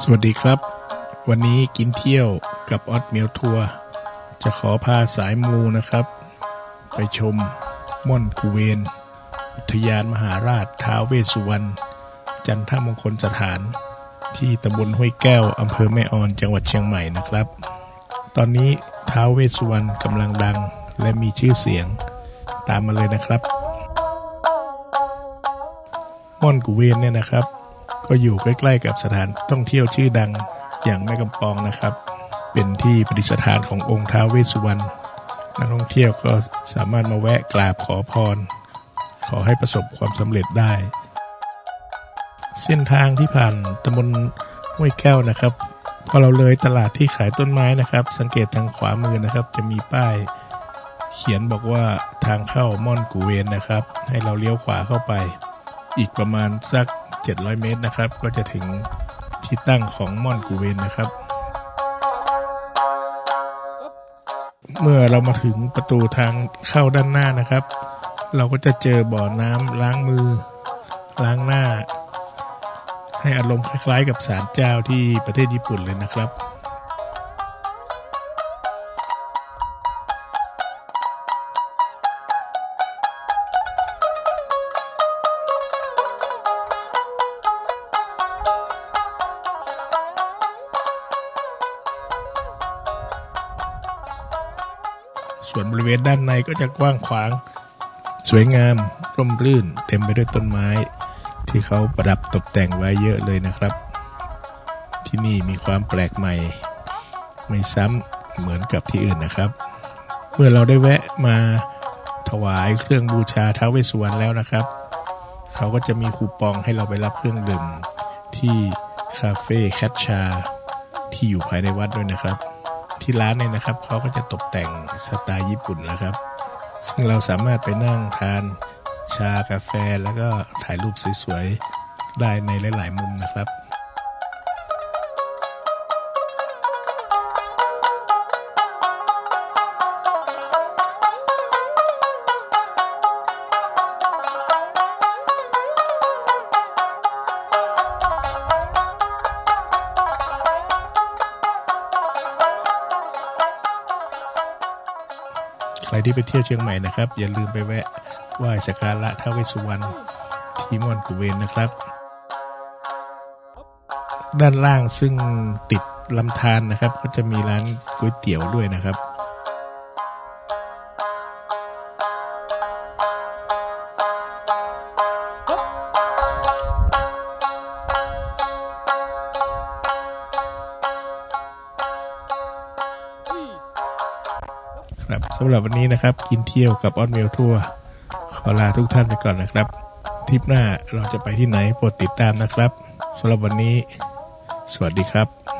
สวัสดีครับ วันนี้กินเที่ยวกับออดเมียวทัวร์จะขอพาสายมูนะครับ ไปชมม่อนกุเวน อุทยานมหาราชท้าวเวสุวรรณจันทมงคลสถาน ที่ตำบลห้วยแก้วอำเภอแม่ออนจังหวัดเชียงใหม่นะครับ ตอนนี้ท้าวเวสุวรรณกำลังดังและมีชื่อเสียงตามมาเลยนะครับ ม่อนกุเวนเนี่ยนะครับ ก็อยู่ใกล้ๆกับสถานท่องเที่ยวชื่อดังอย่างแม่กำปองนะครับ เป็นที่ประดิษฐานขององค์ท้าวเวสสุวรรณนักท่องเที่ยวก็สามารถมาแวะกราบขอพร ขอให้ประสบความสำเร็จได้ เส้นทางที่ผ่านตำบลห้วยแก้วนะครับพอเราเลยตลาดที่ขายต้นไม้นะครับ สังเกตทางขวามือนะครับ จะมีป้าย เขียนบอกว่าทางเข้าม่อนกูเวนนะครับ ให้เราเลี้ยวขวาเข้าไป อีกประมาณสัก 700 เมตรนะครับ ก็จะถึงที่ตั้งของม่อนกูเวนนะครับ เมื่อเรามาถึงประตูทางเข้าด้านหน้านะครับ เราก็จะเจอบ่อน้ำล้างมือ ล้างหน้า ให้อารมณ์คล้ายๆ กับศาลเจ้าที่ประเทศญี่ปุ่นเลยนะครับ ส่วนบริเวณด้านในก็จะกว้างขวาง สวยงาม ร่มรื่น เต็มไปด้วยต้นไม้ ที่เขาประดับตกแต่งไว้เยอะเลยนะครับ ที่นี่มีความแปลกใหม่ ไม่ซ้ำเหมือนกับที่อื่นนะครับ เมื่อเราได้แวะมาถวายเครื่องบูชาท้าวเวสสุวรรณแล้วนะครับ เขาก็จะมีคูปองให้เราไปรับเครื่องดื่มที่คาเฟ่แคทชา ที่อยู่ภายในวัดด้วยนะครับ ที่ร้านเนี่ยนะครับเขาก็จะตกแต่งสไตล์ญี่ปุ่นนะครับ ซึ่งเราสามารถไปนั่งทานชากาแฟ แล้วก็ถ่ายรูปสวยๆได้ในหลาย ๆ มุมนะครับ รที่ไปเที่ยวเชียงใหม่นะครับ อย่าลืมไปแวะไหว้สักการะท้าวเวสสุวรรณที่ม่อนกุเวนนะครับ ด้านล่างซึ่งติดลำธารนะครับ ก็จะมีร้านก๋วยเตี๋ยวด้วยนะครับ ครับสำหรับวันนี้นะครับ กินเที่ยวกับออนเมลทัวร์ขอลาทุกท่านไปก่อนนะครับทริปหน้าเราจะไปที่ไหนโปรดติดตามนะครับสำหรับวันนี้ สวัสดีครับ